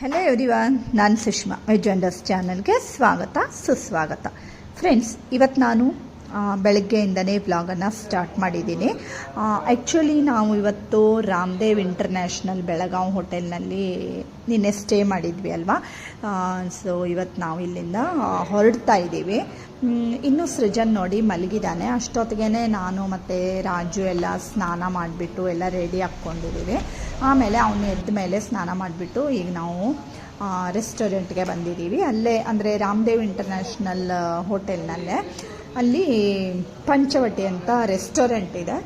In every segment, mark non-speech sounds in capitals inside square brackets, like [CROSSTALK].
Hello everyone ನಾನು Sushma veg ಚಾನಲ್ಗೆ ಸ್ವಾಗತ ಸುಸ್ವಾಗತ. ಫ್ರೆಂಡ್ಸ್ ಇವತ್ತು ನಾನು ಬೆಳಗ್ಗೆಯಿಂದನೇ ವ್ಲಾಗನ್ನು ಸ್ಟಾರ್ಟ್ ಮಾಡಿದ್ದೀನಿ. ಆ್ಯಕ್ಚುಲಿ ನಾವು ಇವತ್ತು ರಾಮದೇವ್ ಇಂಟರ್ನ್ಯಾಷನಲ್ ಬೆಳಗಾವಿ ಹೋಟೆಲ್ನಲ್ಲಿ ನಿನ್ನೆ ಸ್ಟೇ ಮಾಡಿದ್ವಿ ಅಲ್ವಾ? ಸೊ ಇವತ್ತು ನಾವು ಇಲ್ಲಿಂದ ಹೊರಡ್ತಾ ಇದ್ದೀವಿ. ಇನ್ನೂ ಸೃಜನ್ ನೋಡಿ ಮಲಗಿದ್ದಾನೆ. ಅಷ್ಟೊತ್ತಿಗೆ ನಾನು ಮತ್ತು ರಾಜು ಎಲ್ಲ ಸ್ನಾನ ಮಾಡಿಬಿಟ್ಟು ಎಲ್ಲ ರೆಡಿ ಹಾಕ್ಕೊಂಡಿದ್ದೀವಿ ಆಮೇಲೆ ಅವನು ಎದ್ದ ಮೇಲೆ ಸ್ನಾನ ಮಾಡಿಬಿಟ್ಟು ಈಗ ನಾವು ರೆಸ್ಟೋರೆಂಟ್ಗೆ ಬಂದಿದ್ದೀವಿ. ಅಲ್ಲೇ ಅಂದರೆ ರಾಮದೇವ್ ಇಂಟರ್ನ್ಯಾಷನಲ್ ಹೋಟೆಲ್ನಲ್ಲೇ ಅಲ್ಲಿ ಪಂಚವಟಿ ಅಂತ ರೆಸ್ಟೋರೆಂಟ್ ಇದೆ.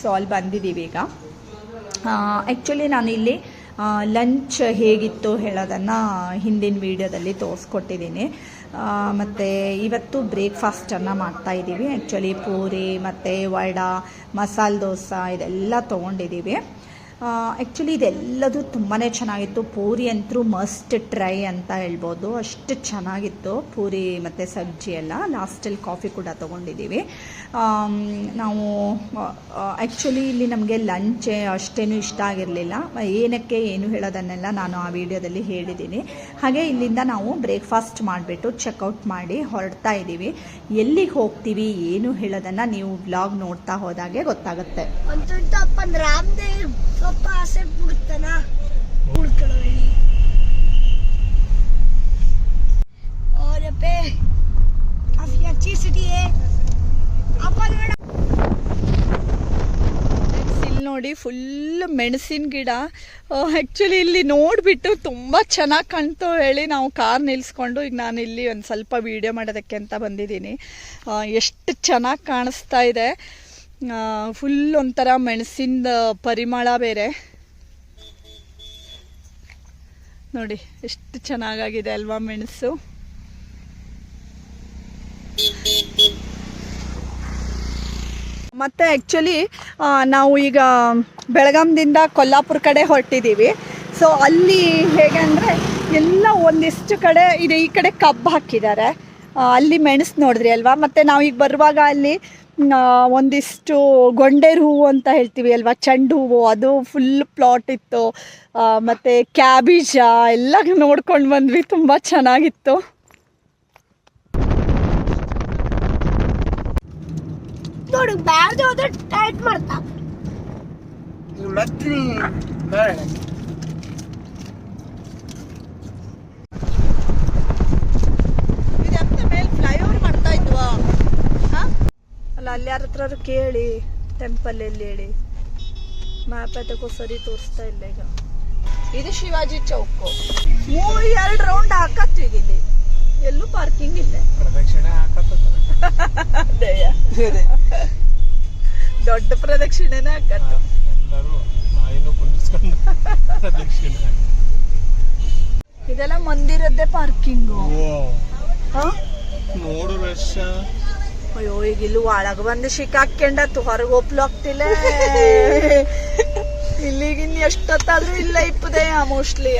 ಸೊ ಅಲ್ಲಿ ಬಂದಿದ್ದೀವಿ ಈಗ. ಆ್ಯಕ್ಚುಲಿ ನಾನು ಇಲ್ಲಿ ಲಂಚ್ ಹೇಗಿತ್ತು ಹೇಳೋದನ್ನು ಹಿಂದಿನ ವೀಡಿಯೋದಲ್ಲಿ ತೋರಿಸ್ಕೊಟ್ಟಿದ್ದೀನಿ. ಮತ್ತು ಇವತ್ತು ಬ್ರೇಕ್ಫಾಸ್ಟನ್ನು ಮಾಡ್ತಾಯಿದ್ದೀವಿ ಆ್ಯಕ್ಚುಲಿ ಪೂರಿ ಮತ್ತು ವಡ, ಮಸಾಲೆ ದೋಸೆ ಇದೆಲ್ಲ ತೊಗೊಂಡಿದ್ದೀವಿ. ಆ್ಯಕ್ಚುಲಿ ಇದೆಲ್ಲದು ತುಂಬಾ ಚೆನ್ನಾಗಿತ್ತು. ಪೂರಿ ಅಂತೂ ಮಸ್ಟ್ ಟ್ರೈ ಅಂತ ಹೇಳ್ಬೋದು. ಅಷ್ಟು ಚೆನ್ನಾಗಿತ್ತು ಪೂರಿ ಮತ್ತು ಸಬ್ಜಿ ಎಲ್ಲ. ಲಾಸ್ಟಲ್ಲಿ ಕಾಫಿ ಕೂಡ ತೊಗೊಂಡಿದ್ದೀವಿ. ನಾವು ಆ್ಯಕ್ಚುಲಿ ಇಲ್ಲಿ ನಮಗೆ ಲಂಚ್ ಅಷ್ಟೇನು ಇಷ್ಟ ಆಗಿರಲಿಲ್ಲ. ಏನಕ್ಕೆ ಏನು ಹೇಳೋದನ್ನೆಲ್ಲ ನಾನು ಆ ವಿಡಿಯೋದಲ್ಲಿ ಹೇಳಿದ್ದೀನಿ. ಹಾಗೆ ಇಲ್ಲಿಂದ ನಾವು ಬ್ರೇಕ್ಫಾಸ್ಟ್ ಮಾಡಿಬಿಟ್ಟು ಚೆಕ್ಔಟ್ ಮಾಡಿ ಹೊರಡ್ತಾ ಇದ್ದೀವಿ. ಎಲ್ಲಿಗೆ ಹೋಗ್ತೀವಿ, ಏನು ಹೇಳೋದನ್ನು ನೀವು ಬ್ಲಾಗ್ ನೋಡ್ತಾ ಹೋದಾಗೆ ಗೊತ್ತಾಗುತ್ತೆ. ಅಪ್ಪ ಆಸೆ ಬಿಡ್ತಾನ ನೋಡಿ ಫುಲ್ ಮೆಣಸಿನ ಗಿಡ. ಆಕ್ಚುಲಿ ಇಲ್ಲಿ ನೋಡಿಬಿಟ್ಟು ತುಂಬಾ ಚೆನ್ನಾಗಿ ಕಾಣ್ತು ಹೇಳಿ ನಾವು ಕಾರ್ ನಿಲ್ಲಿಸ್ಕೊಂಡು ಈಗ ನಾನು ಇಲ್ಲಿ ಒಂದು ಸ್ವಲ್ಪ ವಿಡಿಯೋ ಮಾಡೋದಕ್ಕೆ ಅಂತ ಬಂದಿದ್ದೀನಿ. ಎಷ್ಟು ಚೆನ್ನಾಗಿ ಕಾಣಿಸ್ತಾ ಇದೆ. ಫುಲ್ ಒಂಥರ ಮೆಣಸಿನ ಪರಿಮಳ ಬೇರೆ. ನೋಡಿ, ಎಷ್ಟು ಚೆನ್ನಾಗಾಗಿದೆ ಅಲ್ವಾ ಮೆಣಸು. ಮತ್ತೆ ಆ್ಯಕ್ಚುಲಿ ನಾವು ಈಗ ಬೆಳಗಾಂದಿಂದ ಕೊಲ್ಲಾಪುರ ಕಡೆ ಹೊರಟಿದ್ದೀವಿ ಸೊ ಅಲ್ಲಿ ಹೇಗೆ ಅಂದರೆ, ಎಲ್ಲ ಒಂದಿಷ್ಟು ಕಡೆ, ಇದೆ ಈ ಕಡೆ ಕಬ್ಬು ಹಾಕಿದ್ದಾರೆ. ಅಲ್ಲಿ ಮೆಣಸು ನೋಡಿದ್ರಿ ಅಲ್ವಾ? ಮತ್ತು ನಾವು ಈಗ ಬರುವಾಗ ಅಲ್ಲಿ ಒಂದಿಷ್ಟು ಗೊಂಡೇರು ಹೂವು ಅಂತ ಹೇಳ್ತೀವಿ ಅಲ್ವಾ? ಚೆಂಡು ಹೂವು ಅದು ಫುಲ್ ಪ್ಲಾಟ್ ಇತ್ತು. ಮತ್ತು ಕ್ಯಾಬೇಜ ಎಲ್ಲ ನೋಡ್ಕೊಂಡು ಬಂದ್ವಿ ತುಂಬ ಚೆನ್ನಾಗಿತ್ತು. ನೋಡು ಹೋದ್ರೆ ಟೈಟ್ ಮಾಡ್ತಾ ಮತ್ತೆ ಬೇಡ ಇದೆಂತ ಮೇಲೆ ಫ್ಲೈಓವರ್ ಮಾಡ್ತಾ ಇದ್ವಾ ಅಲ್ಲ ಅಲ್ಲಿ ಯಾರ ಹತ್ರ ಕೇಳಿ ಟೆಂಪಲ್ ಎಲ್ಲಿ ಹೇಳಿ. ಮ್ಯಾಪ್ ಅದಕ್ಕೂ ಸರಿ ತೋರಿಸ್ತಾ ಇಲ್ಲ ಈಗ. ಇದು ಶಿವಾಜಿ ಚೌಕ್. ಮೂರು ಎರಡು ರೌಂಡ್ ಹಾಕತ್ತೀವಿ ಇಲ್ಲಿ. ಎಲ್ಲೂ ಪಾರ್ಕಿಂಗ್ ಇಲ್ಲ. ದೊಡ್ಡ ಪ್ರದಕ್ಷಿಣೆನೇ ಹಾಕತ್ತು. ಎಲ್ಲರೂ ನಾಯಿನೂ ಕುಂದಿಸ್ಕೊಂಡು ಪ್ರದಕ್ಷಿಣೆ ಇದೆಲ್ಲ ಮಂದಿರದ್ದೇ ಪಾರ್ಕಿಂಗು ಓ. ನೋಡು ರಶ್ ಅಯ್ಯೋ ಈಗ ಇಲ್ಲಿ ಒಳಗ ಬಂದು ಸಿಕ್ಕಾಕೊಂಡತ್ತು ಹೊರಗೆ ಒಪ್ಲಾಗ್ತಿಲ್ಲ ಇಲ್ಲಿಗಿನ್ ಎಷ್ಟೊತ್ತಾದ್ರೂ ಇಲ್ಲ ಇಪ್ಪದೆ ಮೋಸ್ಟ್ಲಿ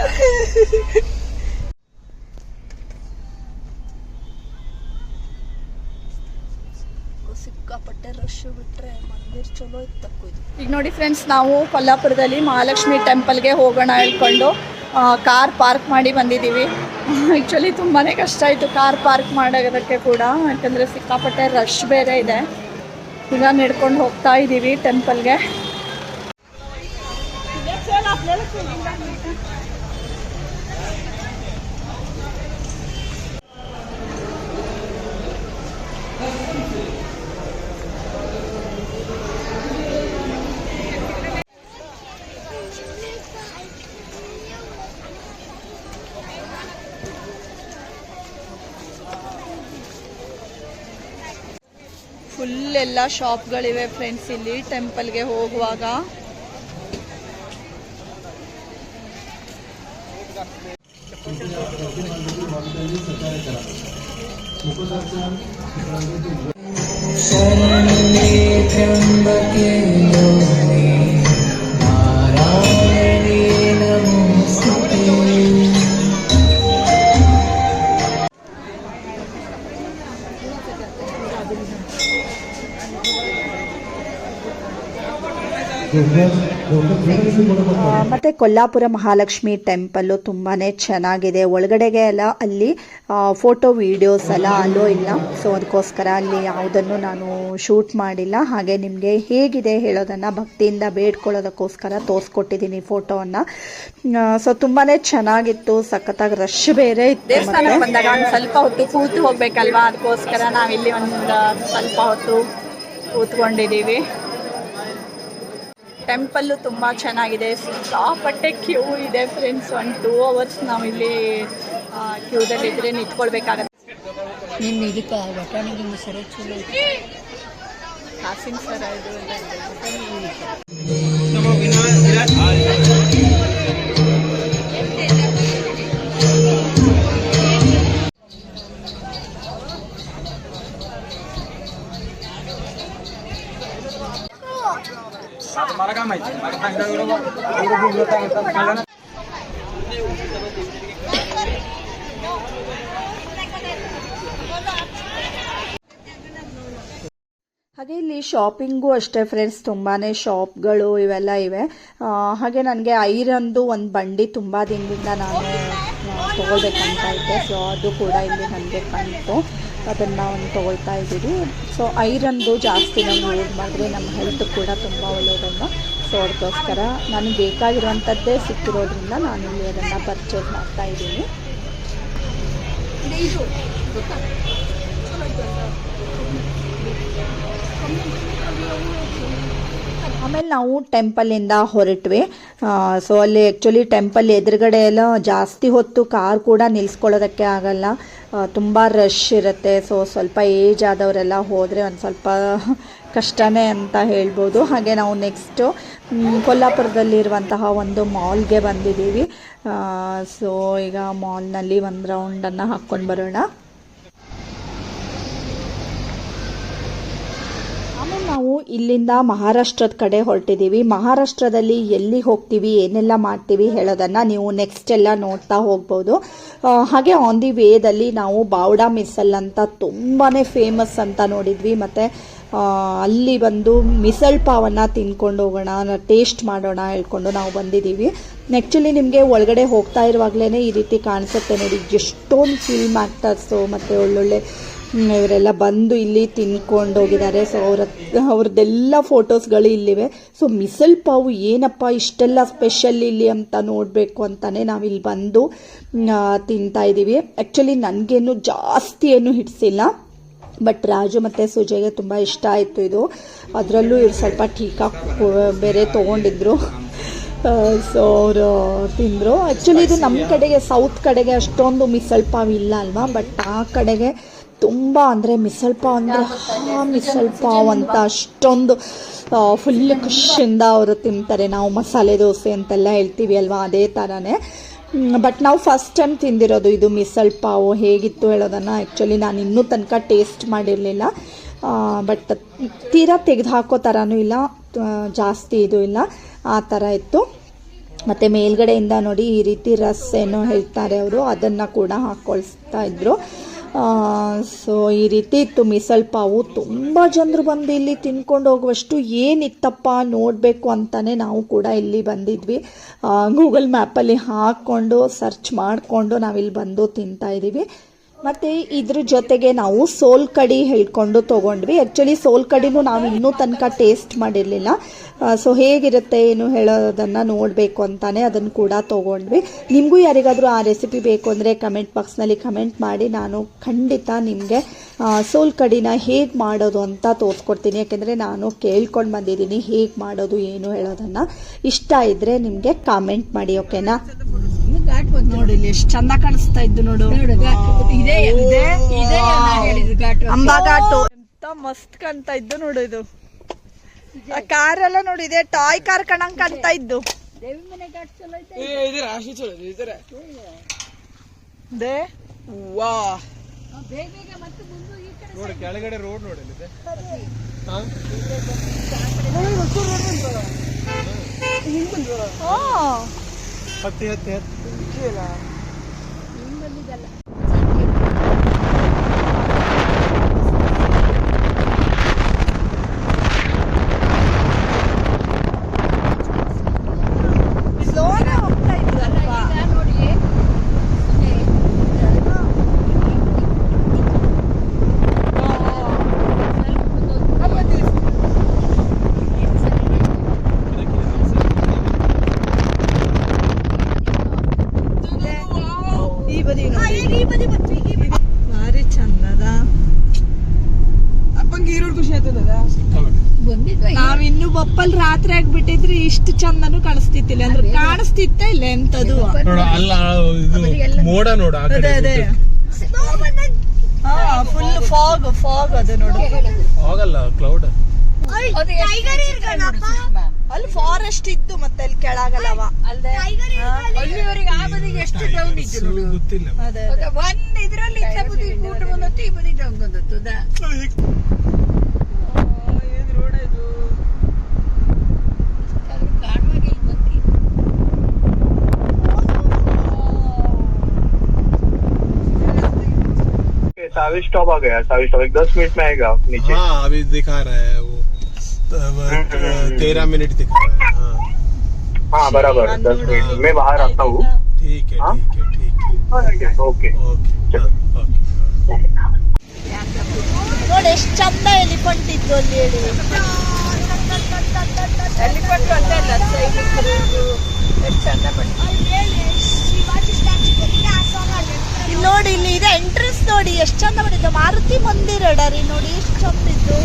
ಸಿಕ್ಕಾಪಟ್ಟೆ ರಶ್ ಬಿಟ್ರೆ ಮಂದಿರ್ ಚಲೋ ಇತ್ತು ಈಗ ನೋಡಿ ಫ್ರೆಂಡ್ಸ್ ನಾವು ಕೊಲ್ಲಾಪುರದಲ್ಲಿ ಮಹಾಲಕ್ಷ್ಮಿ ಟೆಂಪಲ್ಗೆ ಹೋಗೋಣ ಹೇಳ್ಕೊಂಡು ಕಾರ್ ಪಾರ್ಕ್ ಮಾಡಿ ಬಂದಿದ್ದೀವಿ. ಆ್ಯಕ್ಚುಲಿ ತುಂಬಾ ಕಷ್ಟ ಆಯಿತು ಕಾರ್ ಪಾರ್ಕ್ ಮಾಡೋದಕ್ಕೆ ಕೂಡ. ಯಾಕಂದರೆ ಸಿಕ್ಕಾಪಟ್ಟೆ ರಶ್ ಬೇರೆ ಇದೆ. ಈಗ ನಡ್ಕೊಂಡು ಹೋಗ್ತಾ ಇದ್ದೀವಿ ಟೆಂಪಲ್ಗೆ फुलेल शॉप फ्रेंड्स इले टेपल के हमारे सोमन त्र्यंबके ಮತ್ತೆ ಕೊಲ್ಲಾಪುರ ಮಹಾಲಕ್ಷ್ಮಿ ಟೆಂಪಲ್ಲು ತುಂಬಾ ಚೆನ್ನಾಗಿದೆ. ಒಳಗಡೆಗೆ ಎಲ್ಲ ಅಲ್ಲಿ ಫೋಟೋ ವಿಡಿಯೋಸ್ ಎಲ್ಲ ಅಲ್ಲೋ ಇಲ್ಲ. ಸೊ ಅದಕ್ಕೋಸ್ಕರ ಅಲ್ಲಿ ಯಾವುದನ್ನು ನಾನು ಶೂಟ್ ಮಾಡಿಲ್ಲ. ಹಾಗೆ ನಿಮಗೆ ಹೇಗಿದೆ ಹೇಳೋದನ್ನು ಭಕ್ತಿಯಿಂದ ಬೇಡ್ಕೊಳ್ಳೋದಕ್ಕೋಸ್ಕರ ತೋರಿಸ್ಕೊಟ್ಟಿದ್ದೀನಿ ಫೋಟೋವನ್ನು. ಸೊ ತುಂಬಾನೇ ಚೆನ್ನಾಗಿತ್ತು. ಸಖತ್ತಾಗಿ ರಶ್ ಬೇರೆ ಇತ್ತು ಸ್ವಲ್ಪ ಹೊತ್ತು ಕೂತು ಹೋಗ್ಬೇಕಲ್ವಾ? ಅದಕ್ಕೋಸ್ಕರ ನಾವಿಲ್ಲಿ ಒಂದು ಸ್ವಲ್ಪ ಹೊತ್ತು ಕೂತ್ಕೊಂಡಿದ್ದೀವಿ. ಟೆಂಪಲ್ಲು ತುಂಬ ಚೆನ್ನಾಗಿದೆ ಸಿಕ್ಕಾಪಟ್ಟೆ ಕ್ಯೂ ಇದೆ ಫ್ರೆಂಡ್ಸ್ ಒಂದು ಟೂ ಅವರ್ಸ್ ನಾವಿಲ್ಲಿ ಕ್ಯೂದಲ್ಲಿದ್ದರೆ ನಿಂತ್ಕೊಳ್ಬೇಕಾಗತ್ತೆ. ನಿನ್ನ ಇದಕ್ಕೆ ಬಟಾಣಿಗೆ ಸರ ಚಲೋ ಕಾಸಿನ ಸರ ಇದು ಹಾಗೆ ಇಲ್ಲಿ ಶಾಪಿಂಗು ಅಷ್ಟೇ ಫ್ರೆಂಡ್ಸ್ ತುಂಬಾ ಶಾಪ್ಗಳು ಇವೆಲ್ಲ ಇವೆ. ಹಾಗೆ ನನಗೆ ಐರಂದು ಒಂದು ಬಂಡಿ ತುಂಬ ದಿನದಿಂದ ನಾನು ತಗೊಳ್ಬೇಕಂತ ಇದ್ದೆ. ಸೊ ಅದು ಕೂಡ ಇಲ್ಲಿ ನನಗೆ ಕಾಣಿತು ಅದನ್ನು ಒಂದು ತೊಗೊಳ್ತಾ ಇದ್ದೀವಿ. ಸೊ ಐರನ್ದು ಜಾಸ್ತಿ ನಾವು ಯೂಸ್ ಮಾಡಿದ್ರೆ ನಮ್ಮ ಹೆಲ್ತ್ ಕೂಡ ತುಂಬ ಒಳ್ಳೆಯದನ್ನು ಸೊ ಅದಕ್ಕೋಸ್ಕರ ನನಗೆ ಬೇಕಾಗಿರುವಂಥದ್ದೇ ಸಿಕ್ಕಿರೋದ್ರಿಂದ ನಾನು ಇಲ್ಲಿ ಅದನ್ನು ಪರ್ಚೇಸ್ ಮಾಡ್ತಾ ಇದ್ದೀನಿ. ಆಮೇಲೆ ನಾವು ಟೆಂಪಲಿಂದ ಹೊರಟ್ವಿ. ಸೊ ಅಲ್ಲಿ ಆ್ಯಕ್ಚುಲಿ ಟೆಂಪಲ್ ಎದುರುಗಡೆ ಎಲ್ಲ ಜಾಸ್ತಿ ಹೊತ್ತು ಕಾರ್ ಕೂಡ ನಿಲ್ಲಿಸ್ಕೊಳ್ಳೋದಕ್ಕೆ ಆಗಲ್ಲ. ತುಂಬ ರಶ್ ಇರುತ್ತೆ. ಸೊ ಸ್ವಲ್ಪ ಏಜ್ ಆದವರೆಲ್ಲ ಹೋದರೆ ಒಂದು ಸ್ವಲ್ಪ ಕಷ್ಟನೇ ಅಂತ ಹೇಳ್ಬೋದು. ಹಾಗೆ ನಾವು ನೆಕ್ಸ್ಟು ಕೊಲ್ಲಾಪುರದಲ್ಲಿರುವಂತಹ ಒಂದು ಮಾಲ್ಗೆ ಬಂದಿದ್ದೀವಿ. ಸೊ ಈಗ ಮಾಲ್ನಲ್ಲಿ ಒಂದು ರೌಂಡನ್ನು ಹಾಕ್ಕೊಂಡು ಬರೋಣ ಆಮೇಲೆ ನಾವು ಇಲ್ಲಿಂದ ಮಹಾರಾಷ್ಟ್ರದ ಕಡೆ ಹೊರಟಿದ್ದೀವಿ. ಮಹಾರಾಷ್ಟ್ರದಲ್ಲಿ ಎಲ್ಲಿ ಹೋಗ್ತೀವಿ, ಏನೆಲ್ಲ ಮಾಡ್ತೀವಿ ಹೇಳೋದನ್ನು ನೀವು ನೆಕ್ಸ್ಟ್ ಎಲ್ಲ ನೋಡ್ತಾ ಹೋಗ್ಬೋದು. ಹಾಗೆ ಆನ್ ದಿ ವೇದಲ್ಲಿ ನಾವು ಬಾವ್ಡಾ ಮಿಸಲ್ ಅಂತ ತುಂಬಾ ಫೇಮಸ್ ಅಂತ ನೋಡಿದ್ವಿ. ಮತ್ತು ಅಲ್ಲಿ ಬಂದು ಮಿಸಲ್ ಪಾವನ್ನು ತಿನ್ಕೊಂಡು ಹೋಗೋಣ ಟೇಸ್ಟ್ ಮಾಡೋಣ ಹೇಳ್ಕೊಂಡು ನಾವು ಬಂದಿದ್ದೀವಿ. ಆ್ಯಕ್ಚುಲಿ ನಿಮಗೆ ಒಳಗಡೆ ಹೋಗ್ತಾ ಇರುವಾಗಲೇ ಈ ರೀತಿ ಕಾಣಿಸುತ್ತೆ ನೋಡಿ. ಎಷ್ಟೊಂದು ಫಿಲ್ಮ್ ಆ್ಯಕ್ಟರ್ಸು ಮತ್ತು ಒಳ್ಳೊಳ್ಳೆ ಇವರೆಲ್ಲ ಬಂದು ಇಲ್ಲಿ ತಿನ್ಕೊಂಡು ಹೋಗಿದ್ದಾರೆ. ಸೊ ಅವ್ರ ಅವ್ರದ್ದೆಲ್ಲ ಫೋಟೋಸ್ಗಳು ಇಲ್ಲಿವೆ. ಸೊ ಮಿಸಲ್ ಪಾವು ಏನಪ್ಪ ಇಷ್ಟೆಲ್ಲ ಸ್ಪೆಷಲ್ ಇಲ್ಲಿ ಅಂತ ನೋಡಬೇಕು ಅಂತಾನೆ ನಾವಿಲ್ಲಿ ಬಂದು ತಿಂತಾ ಇದ್ದೀವಿ ಆ್ಯಕ್ಚುಲಿ ನನಗೇನು ಜಾಸ್ತಿ ಏನು ಹಿಡಿಸಿಲ್ಲ. ಬಟ್ ರಾಜು ಮತ್ತು ಸುಜಯ್ಗೆ ತುಂಬ ಇಷ್ಟ ಆಯಿತು ಇದು. ಅದರಲ್ಲೂ ಇವ್ರು ಸ್ವಲ್ಪ ಟೀಕಾ ಬೇರೆ ತೊಗೊಂಡಿದ್ರು. ಸೊ ಅವರು ತಿಂದರು. ಆ್ಯಕ್ಚುಲಿ ಇದು ನಮ್ಮ ಕಡೆಗೆ ಸೌತ್ ಕಡೆಗೆ ಅಷ್ಟೊಂದು ಮಿಸಲ್ ಪಾವ್ ಇಲ್ಲ ಅಲ್ವಾ? ಬಟ್ ಆ ಕಡೆಗೆ ತುಂಬ ಅಂದರೆ ಮಿಸಲ್ ಪಾವ್ ಅಂದರೆ ಹಾ ಮಿಸಲ್ ಪಾವ್ ಅಂತ ಅಷ್ಟೊಂದು ಫುಲ್ ಖುಷಿಯಿಂದ ಅವರು ತಿಂತಾರೆ. ನಾವು ಮಸಾಲೆ ದೋಸೆ ಅಂತೆಲ್ಲ ಹೇಳ್ತೀವಿ ಅಲ್ವಾ? ಅದೇ ಥರನೇ ಬಟ್ ನಾವು ಫಸ್ಟ್ ಟೈಮ್ ತಿಂದಿರೋದು ಇದು ಮಿಸಲ್ ಪಾವು ಹೇಗಿತ್ತು ಹೇಳೋದನ್ನು ಆ್ಯಕ್ಚುಲಿ ನಾನು ಇನ್ನೂ ತನಕ ಟೇಸ್ಟ್ ಮಾಡಿರಲಿಲ್ಲ. ಬಟ್ ತೀರಾ ತೆಗೆದು ಹಾಕೋ ಥರನೂ ಇಲ್ಲ. ಜಾಸ್ತಿ ಇದು ಇಲ್ಲ. ಆ ಥರ ಇತ್ತು. ಮತ್ತು ಮೇಲ್ಗಡೆಯಿಂದ ನೋಡಿ ಈ ರೀತಿ ರಸ್ ಏನೋ ಹೇಳ್ತಾರೆ ಅವರು. ಅದನ್ನು ಕೂಡ ಹಾಕ್ಕೊಳ್ಸ್ತಾ ಇದ್ರು. ಸೊ ಈ ರೀತಿ ಇತ್ತು ಮಿಸಲ್ ಪಾವು ತುಂಬ ಜನರು ಬಂದು ಇಲ್ಲಿ ತಿನ್ಕೊಂಡು ಹೋಗುವಷ್ಟು ಏನಿತ್ತಪ್ಪ ನೋಡಬೇಕು ಅಂತಲೇ ನಾವು ಕೂಡ ಇಲ್ಲಿ ಬಂದಿದ್ವಿ. ಗೂಗಲ್ ಮ್ಯಾಪಲ್ಲಿ ಹಾಕ್ಕೊಂಡು ಸರ್ಚ್ ಮಾಡಿಕೊಂಡು ನಾವಿಲ್ಲಿ ಬಂದು ತಿಂತಾ ಇದ್ದೀವಿ ಮತ್ತು ಇದ್ರ ಜೊತೆಗೆ ನಾವು ಸೋಲ್ ಕಡಿ ಹೇಳ್ಕೊಂಡು ತಗೊಂಡ್ವಿ. ಆ್ಯಕ್ಚುಲಿ ಸೋಲ್ ಕಡಿನೂ ನಾವು ಇನ್ನೂ ತನಕ ಟೇಸ್ಟ್ ಮಾಡಿರಲಿಲ್ಲ. ಸೊ ಹೇಗಿರುತ್ತೆ ಏನು ಹೇಳೋದನ್ನು ನೋಡಬೇಕು ಅಂತಾನೆ ಅದನ್ನು ಕೂಡ ತೊಗೊಂಡ್ವಿ. ನಿಮಗೂ ಯಾರಿಗಾದರೂ ಆ ರೆಸಿಪಿ ಬೇಕು ಅಂದರೆ ಕಮೆಂಟ್ ಬಾಕ್ಸ್ನಲ್ಲಿ ಕಮೆಂಟ್ ಮಾಡಿ. ನಾನು ಖಂಡಿತ ನಿಮಗೆ ಸೋಲ್ ಕಡಿನ ಹೇಗೆ ಮಾಡೋದು ಅಂತ ತೋರಿಸ್ಕೊಡ್ತೀನಿ. ಯಾಕೆಂದರೆ ನಾನು ಕೇಳ್ಕೊಂಡು ಬಂದಿದ್ದೀನಿ ಹೇಗೆ ಮಾಡೋದು, ಏನು ಹೇಳೋದನ್ನು. ಇಷ್ಟ ಇದ್ದರೆ ನಿಮಗೆ ಕಾಮೆಂಟ್ ಮಾಡಿ ಓಕೆನಾ ನೋಡಿ ಇಲ್ಲಿ ಎಷ್ಟು ಚಂದ ಕಾಣಿಸ್ತಾ ಇದ್ದು ನೋಡು. ಇದೇ ಇದೆ ಇದೇ ಹೇಳಿದ್ದು ಘಾಟ್. ಅಂಬಾಘಾಟು ಎಂತ ಮಸ್ತ್ ಕಾಣ್ತಾ ಇದ್ದು ನೋಡು ಇದು. ಆ ಕಾರ್ ಎಲ್ಲ ನೋಡಿ ಇದೆ ಟಾಯ್ ಕಾರ್ ಕಣಂಗ್ ಕಾಣ್ತಾ ಇದ್ದು. ದೇ. ವಾ. ನೋಡಿ ಕೆಳಗಡೆ ರೋಡ್ ನೋಡಿ ಅಲ್ಲಿದೆ. ಹಾ? ಹತ್ತಿ ಹತ್ತಿ ಹತ್ತಿ. ಈ ಬದಿ ಹಾ, ನೋಡಿ ಈಗ ಈ ಬದಿ ಬಂತು ಈಗ ಈ ಬದಿ. ಭಾರಿ ಚಂದದ ಅಪ್ಪಂಗೆ ಈರೋಡ್ ಖುಷಿ ಆಯ್ತದ ನಾವ್ ಬಪ್ಪಲ್ ರಾತ್ರಿ ಆಗ್ಬಿಟ್ಟಿದ್ರೆ ಇಷ್ಟು ಚಂದನು ಕಾಣಿಸ್ತಿತ್ತಿಲ್ಲ ಅಂದ್ರೆ ಕಾಣಿಸ್ತಿತ್ತ ಇಲ್ಲ ಎಂತದು ನೋಡ ಅಲ್ಲ ಇದು ಮೋಡ ನೋಡ ಅದೇ ಅದೇ ಫುಲ್ ಫಾಗ್ ಫಾಗ್ ಅದು ನೋಡು ಆಗಲ್ಲ ಕ್ಲೌಡ್. ಅಲ್ಲಿ ಫಾರೆಸ್ಟ್ ಇತ್ತು ಮತ್ತೆ ಅಲ್ಲಿ ಕೆಳಗಲ್ಲವ ಆ ಬದಿಗೆ ಎಷ್ಟು ಗೊತ್ತಿಲ್ಲ ಇತ್ತು ಅದೇ. ಒಂದ್ ಇದ್ರಲ್ಲಿ ಈ ಬದಿ ಡೌನ್ ಬಂದತ್ತು साविश स्टॉप आ गया साविश स्टॉप एक दस मिनट में आएगा नीचे। हाँ अभी दिखा रहा है वो। अब तेरह मिनट दिखा रहा है हाँ। हाँ बराबर दस मिनट में बाहर आता हूँ। ठीक है हाँ? ठीक है ठीक है। ओके ओके हाँ, ओके। ಎಷ್ಟು ಚಂದ ಮಾಡಿದ್ದು? ಮಾರುತಿ ಮಂದಿರ ಡರಿ ನೋಡಿ, ಎಷ್ಟು ಚಂದ ಇತ್ತು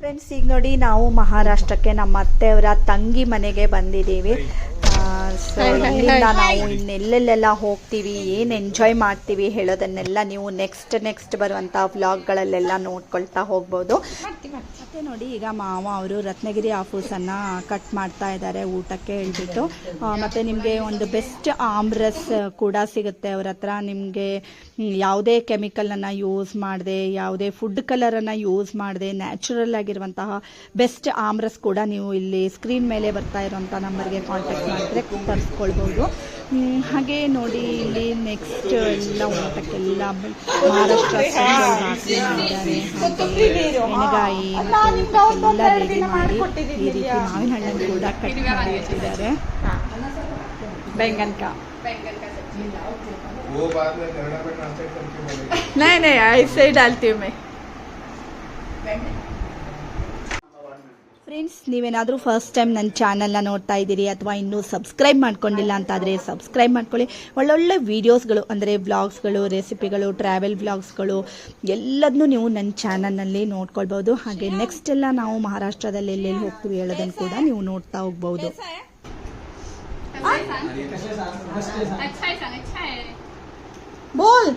ಫ್ರೆಂಡ್ಸ್ ಈಗ ನೋಡಿ ನಾವು ಮಹಾರಾಷ್ಟ್ರಕ್ಕೆ ನಮ್ಮ ಅತ್ತೆಯವರ ತಂಗಿ ಮನೆಗೆ ಬಂದಿದ್ದೀವಿ. ಸೊ ಇಲ್ಲಿಂದ ನಾವು ಇನ್ನೆಲ್ಲೆಲ್ಲೆಲ್ಲ ಹೋಗ್ತೀವಿ ಏನು ಎಂಜಾಯ್ ಮಾಡ್ತೀವಿ ಹೇಳೋದನ್ನೆಲ್ಲ ನೀವು ನೆಕ್ಸ್ಟ್ ನೆಕ್ಸ್ಟ್ ಬರುವಂಥ ವ್ಲಾಗ್ಗಳಲ್ಲೆಲ್ಲ ನೋಡ್ಕೊಳ್ತಾ ಹೋಗ್ಬೋದು. ಮತ್ತೆ ನೋಡಿ ಈಗ ಮಾವ ಅವರು ರತ್ನಗಿರಿ ಆಫೂಸನ್ನು ಕಟ್ ಮಾಡ್ತಾ ಇದ್ದಾರೆ ಊಟಕ್ಕೆ ಹೇಳ್ಬಿಟ್ಟು. ಮತ್ತೆ ನಿಮಗೆ ಒಂದು ಬೆಸ್ಟ್ ಆಮ್ರಸ್ ಕೂಡ ಸಿಗುತ್ತೆ ಅವ್ರ ಹತ್ರ. ನಿಮಗೆ ಯಾವುದೇ ಕೆಮಿಕಲನ್ನು ಯೂಸ್ ಮಾಡದೆ ಯಾವುದೇ ಫುಡ್ ಕಲರನ್ನು ಯೂಸ್ ಮಾಡದೆ ನ್ಯಾಚುರಲ್ ಆಗಿರುವಂತಹ ಬೆಸ್ಟ್ ಆಮ್ರಸ್ ಕೂಡ ನೀವು ಇಲ್ಲಿ ಸ್ಕ್ರೀನ್ ಮೇಲೆ ಬರ್ತಾ ಇರುವಂಥ ನಂಬರ್ಗೆ ಕಾಂಟ್ಯಾಕ್ಟ್ ಮಾಡಿದ್ರೆ ತರಿಸ್ಕೊಳ್ಬೋದು ಹ್ಮ್, ಹಾಗೆ ನೋಡಿ ಇಲ್ಲಿ ನೆಕ್ಸ್ಟ್ ಎಲ್ಲ ಊಟಕ್ಕೆಲ್ಲ ಮಹಾರಾಷ್ಟ್ರ ಸ್ಪೆಷಲ್ ಬಾಕ್ರಿ ಮಾಡಿದ್ದಾರೆ ಹಾಗೆ ಎಣ್ಣೆಗಾಯಿ ಮತ್ತು ಊಟಕ್ಕೆಲ್ಲ ರೆಡಿ ಮಾಡಿ ಈ ರೀತಿ ಮಾವಿನ ಹಣ್ಣನ್ನು ಕೂಡ ಕಟ್ ಮಾಡಿ ಇಟ್ಟಿದ್ದಾರೆ बैंगन का [LAUGHS] वो बाद में कनाडा में ट्रांसलेट करके बोलेंगे नहीं नहीं ऐसे ही डालती हूँ मैं ಫ್ರೆಂಡ್ಸ್ ನೀವೇನಾದರೂ ಫಸ್ಟ್ ಟೈಮ್ ನನ್ನ ಚಾನಲ್ನ ನೋಡ್ತಾ ಇದ್ದೀರಿ ಅಥವಾ ಇನ್ನೂ ಸಬ್ಸ್ಕ್ರೈಬ್ ಮಾಡ್ಕೊಂಡಿಲ್ಲ ಅಂತಾದರೆ ಸಬ್ಸ್ಕ್ರೈಬ್ ಮಾಡ್ಕೊಳ್ಳಿ. ಒಳ್ಳೊಳ್ಳೆ ವೀಡಿಯೋಸ್ಗಳು ಅಂದರೆ ವ್ಲಾಗ್ಸ್ಗಳು ರೆಸಿಪಿಗಳು ಟ್ರಾವೆಲ್ ವ್ಲಾಗ್ಸ್ಗಳು ಎಲ್ಲದನ್ನೂ ನೀವು ನನ್ನ ಚಾನಲ್ನಲ್ಲಿ ನೋಡ್ಕೊಳ್ಬೋದು ಹಾಗೆ ನೆಕ್ಸ್ಟ್ ಎಲ್ಲ ನಾವು ಮಹಾರಾಷ್ಟ್ರದಲ್ಲಿ ಎಲ್ಲೆಲ್ಲಿ ಹೋಗ್ತೀವಿ ಹೇಳೋದನ್ನು ಕೂಡ ನೀವು ನೋಡ್ತಾ ಹೋಗ್ಬೋದು ಬೋಲ್!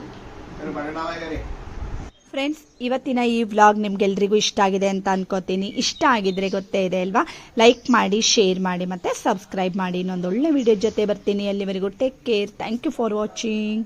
ಫ್ರೆಂಡ್ಸ್, ಇವತ್ತಿನ ಈ ವ್ಲಾಗ್ ನಿಮ್ಗೆಲ್ರಿಗೂ ಇಷ್ಟ ಆಗಿದೆ ಅಂತ ಅನ್ಕೋತೀನಿ. ಇಷ್ಟ ಆಗಿದ್ರೆ ಗೊತ್ತೇ ಇದೆ ಅಲ್ವಾ? ಲೈಕ್ ಮಾಡಿ ಶೇರ್ ಮಾಡಿ ಮತ್ತು ಸಬ್ಸ್ಕ್ರೈಬ್ ಮಾಡಿ. ಇನ್ನೊಂದು ಒಳ್ಳೆ ವಿಡಿಯೋ ಜೊತೆ ಬರ್ತೀನಿ. ಅಲ್ಲಿವರೆಗೂ take care thank you for watching